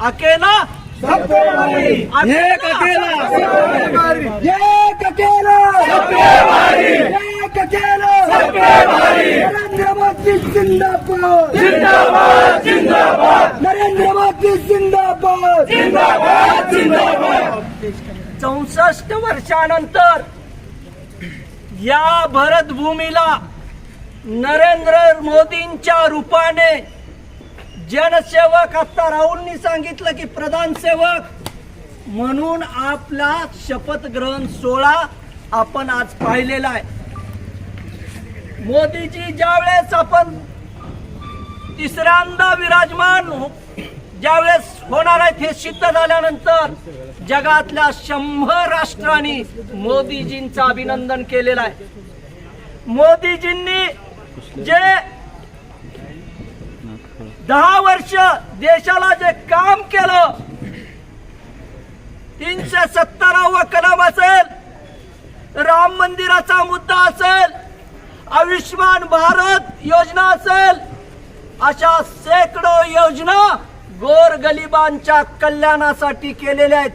अकेला? एक अकेला. एक अकेला. एक अकेला. नरेंद्र मोदी जिंदाबाद. नरेंद्र मोदी जिंदाबाद. चौसष्ट वर्षानंतर या भरतभूमीला नरेंद्र मोदींच्या रूपाने जनसेवक आता राहुलनी सांगितलं की प्रधान सेवक. म्हणून आपला शपथ ग्रहण सोहळा आपण आज पाहिलेला आहे. मोदीजी ज्यावेळेस आपण तिसऱ्यांदा विराजमान हो-, ज्यावेळेस होणार आहेत हे सिद्ध झाल्यानंतर जगातल्या शंभर राष्ट्रांनी मोदीजींचं अभिनंदन केलेलं आहे. मोदीजींनी जे दहा वर्ष देशाला जे काम केलं तीनशे सत्तरावं कलम असेल राम मंदिराचा मुद्दा असेल आयुष्यमान भारत योजना असेल अशा शेकडो योजना गोरगलिबांच्या कल्याणासाठी केलेल्या आहेत.